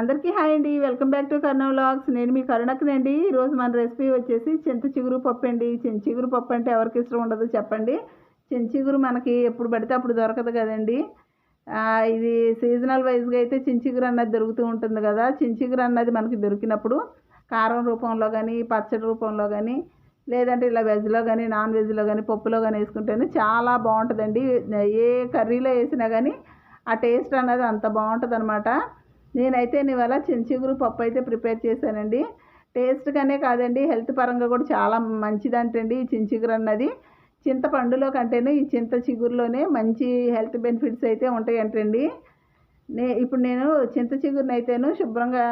అందరికీ హాయ్ అండి. Welcome back to Karna vlogs. నేను మీ కరుణకునండి ఈరోజు మన రెసిపీ వచ్చేసి చింత చిగురు పప్పు అండి. చింత చిగురు పప్పు అంటే ఎవరికి ఇష్టం ఉండదు చెప్పండి. చింత చిగురు మనకి ఎప్పుడు పడితే అప్పుడు దొరకదు కదండి. ఇది సీజనల్ వైజ్గా అయితే చించిగురు అన్నది దొరుకుతూ ఉంటుంది కదా. చించిగురు అన్నది మనకి దొరికినప్పుడు కారం రూపంలో కానీ పచ్చడి రూపంలో కానీ లేదంటే ఇలా వెజ్లో కానీ నాన్ వెజ్లో కానీ పప్పులో కానీ వేసుకుంటేనే చాలా బాగుంటుందండి. ఏ కర్రీలో వేసినా కానీ ఆ టేస్ట్ అన్నది అంత బాగుంటుంది అనమాట నేనైతే ఇవాళ చిగురు పప్పు అయితే ప్రిపేర్ చేశానండి. టేస్ట్గానే కాదండి హెల్త్ పరంగా కూడా చాలా మంచిదంటండి ఈ చిగురు అన్నది. చింతపండులో కంటేనే ఈ చింత చిగురులోనే మంచి హెల్త్ బెనిఫిట్స్ అయితే ఉంటాయంటండి. నే ఇప్పుడు నేను చింత చిగురుని అయితేను శుభ్రంగా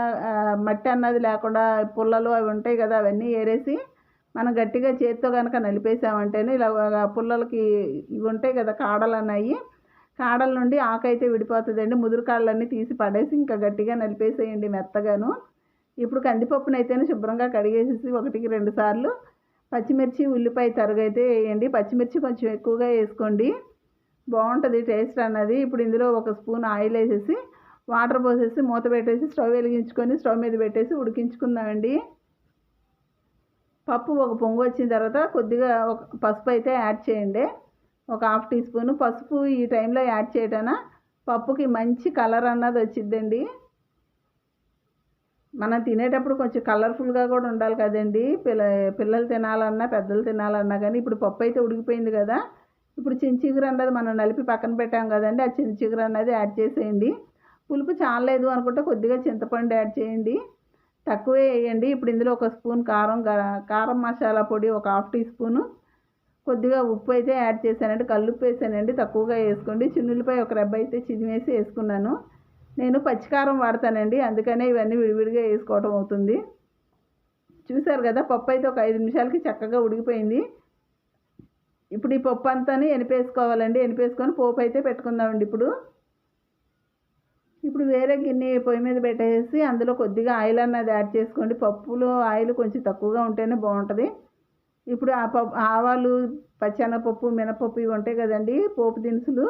మట్టి అన్నది లేకుండా పుల్లలు అవి ఉంటాయి కదా అవన్నీ ఏరేసి మనం గట్టిగా చేత్తో కనుక నలిపేసామంటేనే ఇలా పుల్లలకి ఇవి ఉంటాయి కదా కాడలు అన్నాయి కాడల నుండి ఆకు అయితే విడిపోతుందండి. ముదురు కాడలన్నీ తీసి పడేసి ఇంకా గట్టిగా నలిపేసేయండి మెత్తగాను. ఇప్పుడు కందిపప్పునైతేనే శుభ్రంగా కడిగేసేసి ఒకటికి రెండు సార్లు పచ్చిమిర్చి ఉల్లిపాయ తరుగైతే వేయండి. పచ్చిమిర్చి కొంచెం ఎక్కువగా వేసుకోండి. బాగుంటుంది టేస్ట్ అన్నది. ఇప్పుడు ఇందులో ఒక స్పూన్ ఆయిల్ వేసేసి వాటర్ పోసేసి మూత పెట్టేసి స్టవ్ వెలిగించుకొని స్టవ్ మీద పెట్టేసి ఉడికించుకుందామండి. పప్పు ఒక పొంగు వచ్చిన తర్వాత కొద్దిగా ఒక పసుపు అయితే యాడ్ చేయండి. ఒక హాఫ్ టీ స్పూన్ పసుపు ఈ టైంలో యాడ్ చేయటన? పప్పుకి మంచి కలర్ అన్నది వచ్చిద్దండి మనం తినేటప్పుడు కొంచెం కలర్ఫుల్గా కూడా ఉండాలి కదండి. పిల్ల పిల్లలు తినాలన్నా పెద్దలు తినాలన్నా కానీ ఇప్పుడు పప్పు అయితే ఉడికిపోయింది కదా. ఇప్పుడు చించిగురు అన్నది మనం నలిపి పక్కన పెట్టాం కదండి. ఆ చించిగురు అన్నది యాడ్ చేసేయండి. పులుపు చాలలేదు అనుకుంటే కొద్దిగా చింతపండు యాడ్ చేయండి. తక్కువే వేయండి. ఇప్పుడు ఇందులో ఒక స్పూన్ కారం కారం మసాలా పొడి ఒక హాఫ్ టీ స్పూను కొద్దిగా ఉప్పు అయితే యాడ్ చేశానండి కల్లుప్పు వేసానండి తక్కువగా వేసుకోండి. చిన్నులపై ఒక రెబ్బ అయితే చిదిమేసి వేసుకున్నాను. నేను పచ్చికారం వాడతానండి అందుకనే ఇవన్నీ విడివిడిగా వేసుకోవటం అవుతుంది. చూసారు కదా పప్పు అయితే ఒక ఐదు నిమిషాలకి చక్కగా ఉడికిపోయింది. ఇప్పుడు ఈ పప్పు అంతా ఎనిపేసుకోవాలండి ఎనిపేసుకొని పోపు అయితే పెట్టుకుందామండి ఇప్పుడు. ఇప్పుడు వేరే గిన్నె పొయ్యి మీద పెట్టేసి అందులో కొద్దిగా ఆయిల్ అన్నది యాడ్ చేసుకోండి. పప్పులో ఆయిల్ కొంచెం తక్కువగా ఉంటేనే బాగుంటుంది. ఇప్పుడు ఆ పప్పు ఆవాలు పచ్చెనపప్పు మినపప్పు ఇవి ఉంటాయి కదండి పోపు దినుసులు.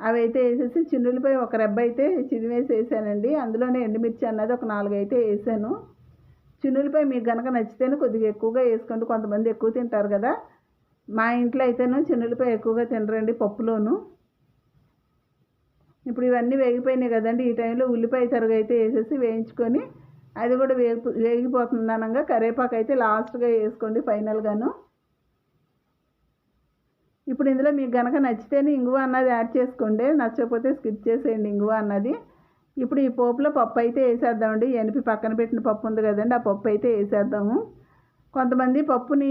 అవి అయితే వేసేసి చిన్నులపై ఒక రెబ్బ అయితే చిదివేసి వేసానండి అందులోనే ఎండుమిర్చి అన్నది ఒక నాలుగు అయితే వేసాను. చిన్నులపై మీకు కనుక నచ్చితేనే కొద్దిగా ఎక్కువగా వేసుకోండి. కొంతమంది ఎక్కువ తింటారు కదా. మా ఇంట్లో అయితేను చిన్నులపై ఎక్కువగా తినరండి పప్పులోను. ఇప్పుడు ఇవన్నీ వేగిపోయినాయి కదండి. ఈ టైంలో ఉల్లిపాయ తరుగు అయితే వేసేసి వేయించుకొని అది కూడా వేగి వేగిపోతుంది అనగా కరివేపాకు అయితే లాస్ట్గా వేసుకోండి ఫైనల్గాను. ఇప్పుడు ఇందులో మీకు కనుక నచ్చితేనే ఇంగువ అన్నది యాడ్ చేసుకోండి. నచ్చకపోతే స్కిప్ చేసేయండి ఇంగువ అన్నది. ఇప్పుడు ఈ పోపులో పప్పు అయితే వేసేద్దామండి. ఎనిపి పక్కన పెట్టిన పప్పు ఉంది కదండి ఆ పప్పు అయితే వేసేద్దాము. కొంతమంది పప్పుని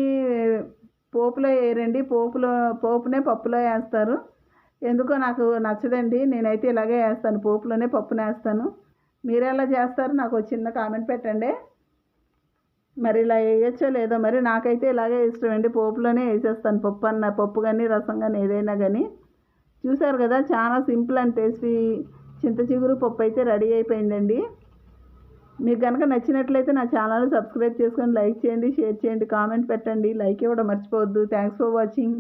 పోపులో వేయరండి. పోపులో పోపునే పప్పులో వేస్తారు. ఎందుకో నాకు నచ్చదండి. నేనైతే ఇలాగే వేస్తాను. పోపులోనే పప్పునేస్తాను. వేస్తాను మీరు ఎలా చేస్తారు? నాకు చిన్న కామెంట్ పెట్టండి. మరి ఇలా వేయచ్చో లేదో మరి నాకైతే ఇలాగే ఇష్టం అండి. పోపులోనే వేసేస్తాను. పప్పు అన్న పప్పు కానీ రసం కానీ ఏదైనా కానీ. చూసారు కదా చాలా సింపుల్ అండ్ టేస్టీ చింత చిగురు పప్పు అయితే రెడీ అయిపోయిందండి. మీకు కనుక నచ్చినట్లయితే నా ఛానల్ సబ్స్క్రైబ్ చేసుకొని లైక్ చేయండి షేర్ చేయండి కామెంట్ పెట్టండి. లైక్ ఇవ్వడం మర్చిపోవద్దు. Thanks for watching